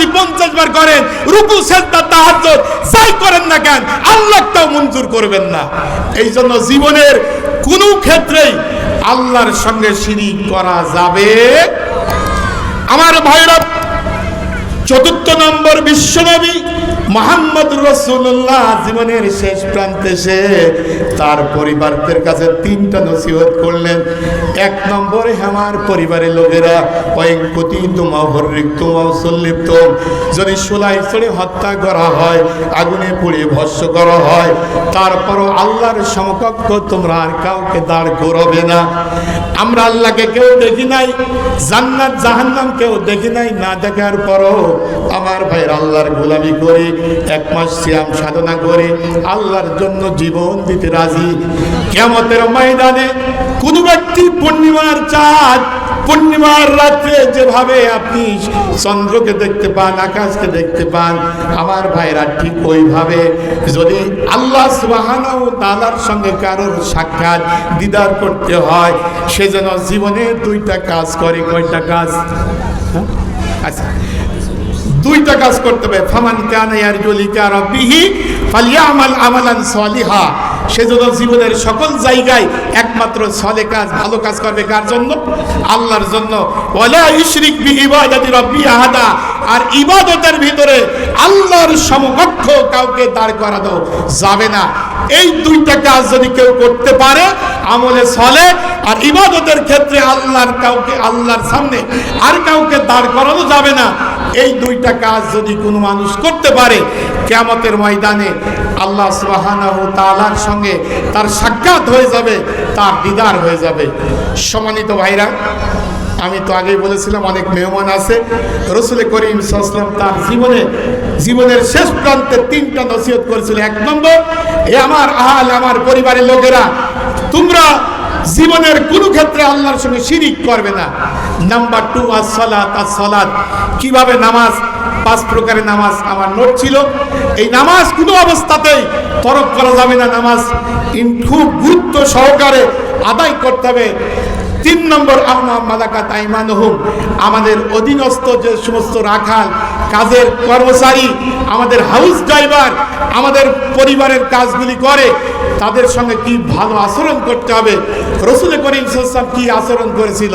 যদি পঞ্চাশ বার করেন, রুকু, সেজদা, তাহাজ্জুদ, যাই করেন না কেন, আল্লাহ তাও মঞ্জুর করবেন না। এই জন্য জীবনের কোনো ক্ষেত্রেই আল্লাহর সঙ্গে শিরিক করা যাবে আমার ভাইরব চতুর্থ নম্বর বিশ্বনবী মোহাম্মদ রসুল্লাহ জীবনের শেষ প্রান্তে সে তার পরিবারদের কাছে তিনটা নসিহত করলেন। এক নম্বরে আমার পরিবারের লোকেরা কয়েকপতি তোমা হরিক তোমা সল্লিপ্ত। যদি সোলাই চড়ে হত্যা করা হয়, আগুনে পুড়ে ভস্য করা হয়, তারপরও আল্লাহর সমকক্ষ তোমরা আর কাউকে দাঁড় করবে না। আমরা আল্লাহকে কেউ দেখি নাই, জান্নাত জাহান্নাম কেউ দেখি নাই, না দেখার পরও আমার ভাইয়ের আল্লাহর গোলামি করে। এক মাস সিয়াম সাধনা করে আল্লাহর জন্য জীবন দিতে রাজি। কেমতের ময়দানে কোন ব্যক্তি পূর্ণিমার চাঁদ, পূর্ণিমার রাত্রে যেভাবে আপনি চন্দ্রকে দেখতে পান, আকাশকে দেখতে পান, আমার ভাইরা ঠিক ওইভাবে। যদি আল্লাহ ওয়া তাআলার সঙ্গে কারোর সাক্ষাৎ দিদার করতে হয়, সে যেন জীবনে দুইটা কাজ করে। কয়টা কাজ? হ্যাঁ? আচ্ছা। দুইটা কাজ করতে হবে। ফামান কানাইয়ার জলি কারা বিহি ফালিয়া ফালিয়ামাল আমালান সলিহা। সে জীবনের সকল জায়গায় একমাত্র সলে কাজ, ভালো কাজ করবে কার জন্য? আল্লাহর জন্য। আর ইবাদতের ভিতরে আল্লাহর সমকক্ষ কাউকে দাঁড় করানো যাবে না। এই দুইটা কাজ যদি কেউ করতে পারে, আমলে চলে আর ইবাদতের ক্ষেত্রে আল্লাহর কাউকে, আল্লাহর সামনে আর কাউকে দাঁড় করানো যাবে না। এই দুইটা কাজ যদি কোনো মানুষ করতে পারে, কেয়ামতের ময়দানে আল্লাহ তাআলার সঙ্গে তার সাক্ষাৎ হয়ে যাবে, তার দিদার হয়ে যাবে। সম্মানিত ভাইরা, আমি তো আগেই বলেছিলাম, অনেক মেহমান আছে। রসুল করিম সাল্লাম তার জীবনে, জীবনের শেষ প্রান্তে তিনটা নসিহত করেছিল। এক নম্বর, এ আমার আহাল আমার পরিবারের লোকেরা, তোমরা জীবনের কোনো ক্ষেত্রে আল্লাহর সঙ্গে শিরিক করবে না। নাম্বার টু আসলাত আসলাত কীভাবে নামাজ পাঁচ প্রকারের নামাজ আমার নোট ছিল। এই নামাজ কোনো অবস্থাতেই তরক করা যাবে না। নামাজ খুব গুরুত্ব সহকারে আদায় করতে হবে। তিন নম্বর আম্মা মালাকা তাইমানহুম। আমাদের অধীনস্থ যে সমস্ত রাখাল, কাজের কর্মচারী, আমাদের হাউস ড্রাইভার আমাদের পরিবারের কাজগুলি করে, তাদের সঙ্গে কি ভালো আচরণ করতে হবে? রসুল করিম সাল্লাম কি আচরণ করেছিল?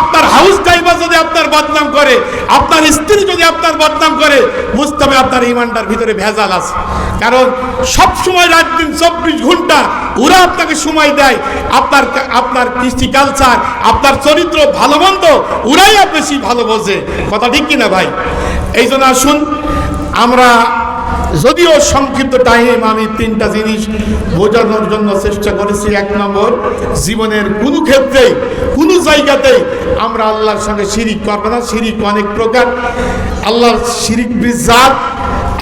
আপনার হাউস ড্রাইভার যদি আপনার বদনাম করে, আপনার স্ত্রী যদি আপনার বদনাম করে হবে আপনার ইমানটার ভিতরে ভেজাল আছে। কারণ সব সময় রাত দিন চব্বিশ ঘণ্টা ওরা আপনাকে সময় দেয়। আপনার আপনার কৃষ্টি কালচার আপনার চরিত্র ভালো মন্দ, ওরাই বেশি ভালো বোঝে। কথা ঠিক কিনা ভাই? এই জন্য আসুন, আমরা যদিও সংক্ষিপ্ত টাইম আমি তিনটা জিনিস বোঝানোর জন্য চেষ্টা করেছি। এক নম্বর, জীবনের কোনো ক্ষেত্রেই, কোনো জায়গাতেই আমরা আল্লাহর সঙ্গে শিরিক করব না। শিরিক অনেক প্রকার। আল্লাহর শিরিক বিজাত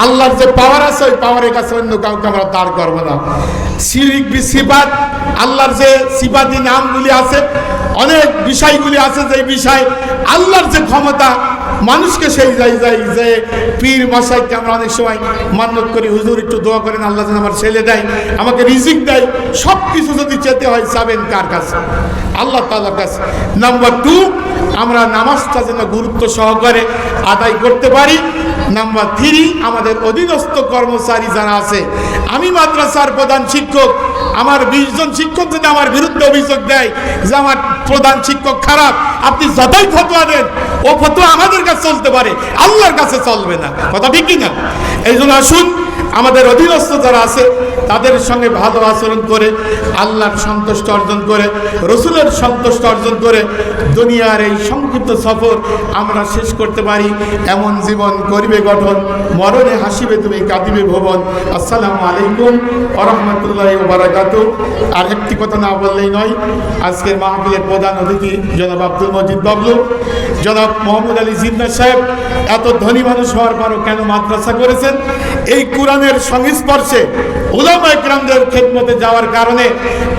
আল্লাহর যে পাওয়ার আছে, ওই পাওয়ারের কাছে অন্য কাউকে আমরা দাঁড় করব না। শিরিক বি সিবাত আল্লাহর যে সিবাতি নামগুলি আছে, অনেক বিষয়গুলি আছে যে বিষয় আল্লাহর যে ক্ষমতা মানুষকে সেই যাই যাই, যে পীর মশাইকে আমরা অনেক সময় মান্যত করি। হুজুর, একটু দোয়া করেন, আল্লাহ যেন আমার ছেলে দেয়, আমাকে রিজিক দেয়। সব কিছু যদি চেতে হয়, যাবেন কার কাছে? আল্লাহ তাআলার কাছে। নাম্বার টু আমরা নামাজটা যেন গুরুত্ব সহকারে আদায় করতে পারি। নাম্বার থ্রি আমাদের অধীনস্থ কর্মচারী যারা আছে, আমি মাদ্রাসার প্রধান শিক্ষক, আমার বিশজন শিক্ষক যদি আমার বিরুদ্ধে অভিযোগ দেয় যে আমার প্রধান শিক্ষক খারাপ আপনি যতই ফতোয়া দেন, ও ফতোয়া আমাদের কাছে চলতে পারে, আল্লাহর কাছে চলবে না। কথা ঠিক না এই জন্য আসুন, আমাদের অধীনস্থ যারা আছে, তাদের সঙ্গে ভালো আচরণ করে, আল্লাহর সন্তুষ্ট অর্জন করে, রসুলের সন্তুষ্ট অর্জন করে, দুনিয়ার এই সংক্ষিপ্ত সফর আমরা শেষ করতে পারি। এমন জীবন করিবে গঠন, মরণে হাসিবে তুমি, কাঁদিবে ভবন। আসসালামু আলাইকুম আরহামতুল্লাহ বারাকাত আর একটি কথা না বললেই নয়, আজকের মাহফিলের প্রধান অতিথি জনাব আব্দুল মজিদ বাবলু, জনাব মোহাম্মদ আলী জিন্না সাহেব, এত ধনী মানুষ হওয়ার পরও কেন মাদ্রাসা করেছেন? এই কোরআনের সংস্পর্শে ওলামা একরামদের খেদমতে যাওয়ার কারণে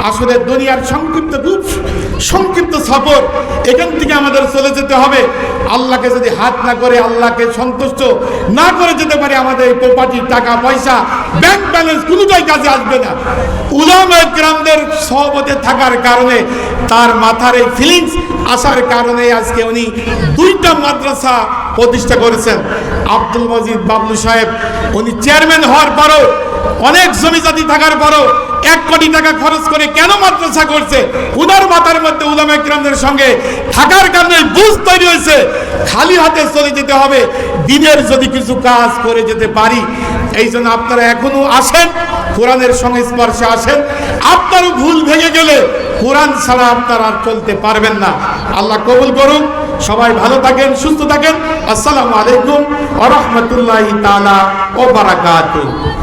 আসলে দুনিয়ার সংক্ষিপ্ত খুব সংক্ষিপ্ত সফর। এখান থেকে আমাদের চলে যেতে হবে। আল্লাহকে যদি হাত না করে, আল্লাহকে সন্তুষ্ট না করে যেতে পারে আমাদের এই প্রপার্টি টাকা, পয়সা ব্যাংক ব্যালেন্স কোনোটাই কাজে আসবে না। উলামা গ্রামদের সহবতে থাকার কারণে, তার মাথার এই ফিলিংস আসার কারণে আজকে উনি দুইটা মাদ্রাসা প্রতিষ্ঠা করেছেন। আব্দুল মজিদ বাবলু সাহেব, উনি চেয়ারম্যান হওয়ার পরও অনেক জমি জাতি থাকার পরও এক কোটি টাকা খরচ করে কেন মাদ্রাসা করছে? উনার মাথার মধ্যে উলামা কিরামদের সঙ্গে থাকার কারণে বুঝ তৈরি হয়েছে। খালি হাতে চলে যেতে হবে। দিনের যদি কিছু কাজ করে যেতে পারি, এই জন্য আপনারা এখনও আসেন, কোরআনের সংস্পর্শে আসেন। আপনারও ভুল ভেঙে গেলে কোরআন ছাড়া আপনারা আর চলতে পারবেন না। আল্লাহ কবুল করুন। সবাই ভালো থাকেন, সুস্থ থাকেন। আসসালামু আলাইকুম ওয়া রাহমাতুল্লাহি তাআলা ওয়া বারাকাতুহু।